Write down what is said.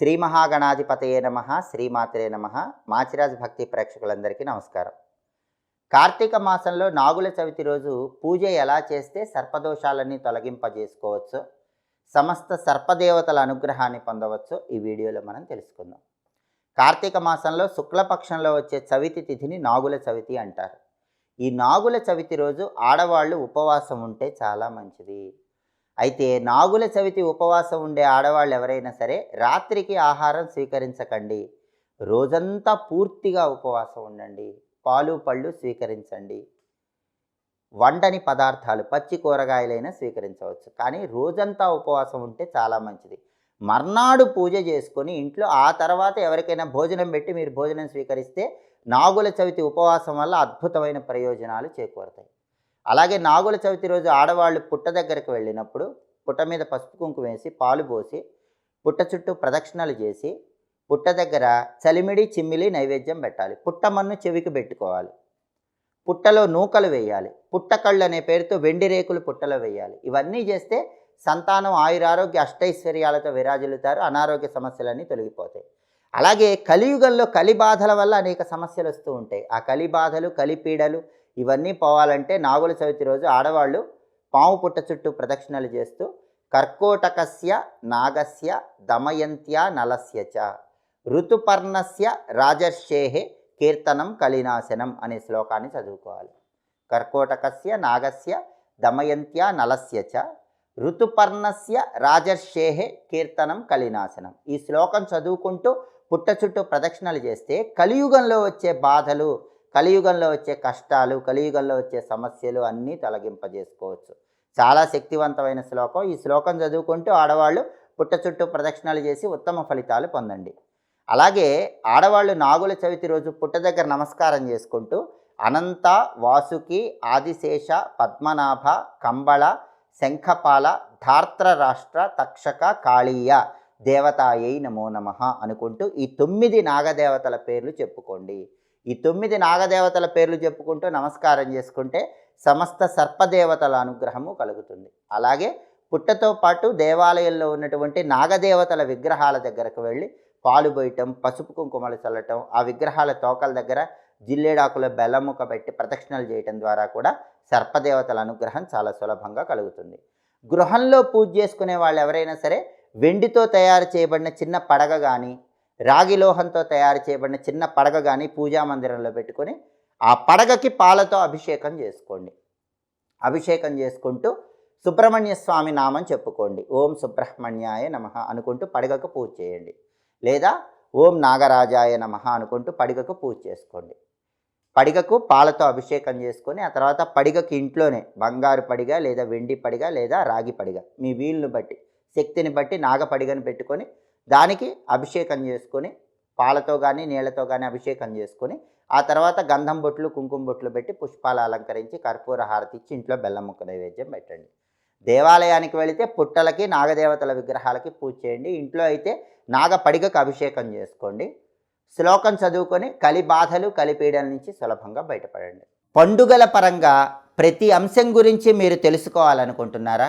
శ్రీ మహాగణాధిపతయే నమ శ్రీమాతరే నమ. మాచిరాజ్ భక్తి ప్రేక్షకులందరికీ నమస్కారం. కార్తీక మాసంలో నాగుల చవితి రోజు పూజ ఎలా చేస్తే సర్పదోషాలన్నీ తొలగింపజేసుకోవచ్చు సమస్త సర్పదేవతల అనుగ్రహాన్ని పొందవచ్చు ఈ వీడియోలో మనం తెలుసుకుందాం. కార్తీక మాసంలో శుక్లపక్షంలో వచ్చే చవితి తిథిని నాగుల చవితి అంటారు. ఈ నాగుల చవితి రోజు ఆడవాళ్ళు ఉపవాసం ఉంటే చాలా మంచిది. అయితే నాగుల చవితి ఉపవాసం ఉండే ఆడవాళ్ళు ఎవరైనా సరే రాత్రికి ఆహారం స్వీకరించకండి. రోజంతా పూర్తిగా ఉపవాసం ఉండండి. పాలు పళ్ళు స్వీకరించండి. వండని పదార్థాలు పచ్చి కూరగాయలైనా స్వీకరించవచ్చు. కానీ రోజంతా ఉపవాసం ఉంటే చాలా మంచిది. మర్నాడు పూజ చేసుకొని ఇంట్లో ఆ తర్వాత ఎవరికైనా భోజనం పెట్టి మీరు భోజనం స్వీకరిస్తే నాగుల చవితి ఉపవాసం వల్ల అద్భుతమైన ప్రయోజనాలు చేకూరుతాయి. అలాగే నాగుల చవితి రోజు ఆడవాళ్ళు పుట్ట దగ్గరకు వెళ్ళినప్పుడు పుట్ట మీద పసుపు కుంకు వేసి పాలు పోసి పుట్ట చుట్టూ ప్రదక్షిణలు చేసి పుట్ట దగ్గర చలిమిడి చిమ్మిలి నైవేద్యం పెట్టాలి. పుట్టమన్ను చెవికి పెట్టుకోవాలి. పుట్టలో నూకలు వేయాలి. పుట్టకళ్ళు అనే పేరుతో వెండి రేకులు పుట్టలో వేయాలి. ఇవన్నీ చేస్తే సంతానం ఆయురారోగ్య అష్టైశ్వర్యాలతో విరాజిల్లుతారు అనారోగ్య సమస్యలన్నీ తొలగిపోతాయి. అలాగే కలియుగంలో కలి బాధల వల్ల అనేక సమస్యలు వస్తూ ఉంటాయి. ఆ కలి బాధలు కలిపీడలు ఇవన్నీ పోవాలంటే నాగుల చవితి రోజు ఆడవాళ్ళు పాము పుట్ట చుట్టూ ప్రదక్షిణలు చేస్తూ కర్కోటకస్య నాగస్య దమయంత్య నలస్య ఋతుపర్ణస్య రాజర్షేహే కీర్తనం కలినాశనం అనే శ్లోకాన్ని చదువుకోవాలి. కర్కోటకస్య నాగస్య దమయంత్య నలస్య ఋతుపర్ణస్య రాజర్షేహే కీర్తనం కలినాశనం. ఈ శ్లోకం చదువుకుంటూ పుట్ట చుట్టూ ప్రదక్షిణలు చేస్తే కలియుగంలో వచ్చే బాధలు కలియుగంలో వచ్చే కష్టాలు కలియుగంలో వచ్చే సమస్యలు అన్నీ తొలగింపజేసుకోవచ్చు. చాలా శక్తివంతమైన శ్లోకం. ఈ శ్లోకం చదువుకుంటూ ఆడవాళ్ళు పుట్ట చుట్టూ ప్రదక్షిణలు చేసి ఉత్తమ ఫలితాలు పొందండి. అలాగే ఆడవాళ్ళు నాగుల చవితి రోజు పుట్ట దగ్గర నమస్కారం చేసుకుంటూ అనంత వాసుకి ఆదిశేష పద్మనాభ కంబళ శంఖపాల ధార్త్ర రాష్ట్ర తక్షక కాళీయ దేవతాయై నమో నమ అనుకుంటూ ఈ తొమ్మిది నాగదేవతల పేర్లు చెప్పుకోండి. ఈ తొమ్మిది నాగదేవతల పేర్లు చెప్పుకుంటూ నమస్కారం చేసుకుంటే సమస్త సర్పదేవతల అనుగ్రహము కలుగుతుంది. అలాగే పుట్టతో పాటు దేవాలయంలో ఉన్నటువంటి నాగదేవతల విగ్రహాల దగ్గరకు వెళ్ళి పాలు పోయటం పసుపు కుంకుమలు చల్లటం ఆ విగ్రహాల తోకల దగ్గర జిల్లేడాకుల బెల్లముక పెట్టి ప్రదక్షిణలు చేయటం ద్వారా కూడా సర్పదేవతల అనుగ్రహం చాలా సులభంగా కలుగుతుంది. గృహంలో పూజ చేసుకునే వాళ్ళు ఎవరైనా సరే వెండితో తయారు చేయబడిన చిన్న పడగ కానీ రాగి లోహంతో తయారు చేయబడిన చిన్న పడగ కానీ పూజా మందిరంలో పెట్టుకొని ఆ పడగకి పాలతో అభిషేకం చేసుకోండి. అభిషేకం చేసుకుంటూ సుబ్రహ్మణ్య స్వామి నామం చెప్పుకోండి. ఓం సుబ్రహ్మణ్యాయ నమ అనుకుంటూ పడగకు పూజ చేయండి. లేదా ఓం నాగరాజాయ నమ అనుకుంటూ పడిగకు పూజ చేసుకోండి. పడిగకు పాలతో అభిషేకం చేసుకొని ఆ తర్వాత పడిగకి ఇంట్లోనే బంగారు పడిగ లేదా వెండి పడిగ లేదా రాగి పడిగ మీ వీలును బట్టి శక్తిని బట్టి నాగపడిగను పెట్టుకొని దానికి అభిషేకం చేసుకొని పాలతో కానీ నీళ్ళతో కానీ అభిషేకం చేసుకొని ఆ తర్వాత గంధం బొట్లు కుంకుమ బొట్లు పెట్టి పుష్పాలు అలంకరించి కర్పూర హారతి ఇచ్చి ఇంట్లో బెల్లం ముక్క నైవేద్యం పెట్టండి. దేవాలయానికి వెళితే పుట్టలకి నాగదేవతల విగ్రహాలకి పూజ చేయండి. ఇంట్లో అయితే నాగపడిగకు అభిషేకం చేసుకోండి. శ్లోకం చదువుకొని కలి బాధలు కలిపీడల నుంచి సులభంగా బయటపడండి. పండుగల పరంగా ప్రతి అంశం గురించి మీరు తెలుసుకోవాలనుకుంటున్నారా?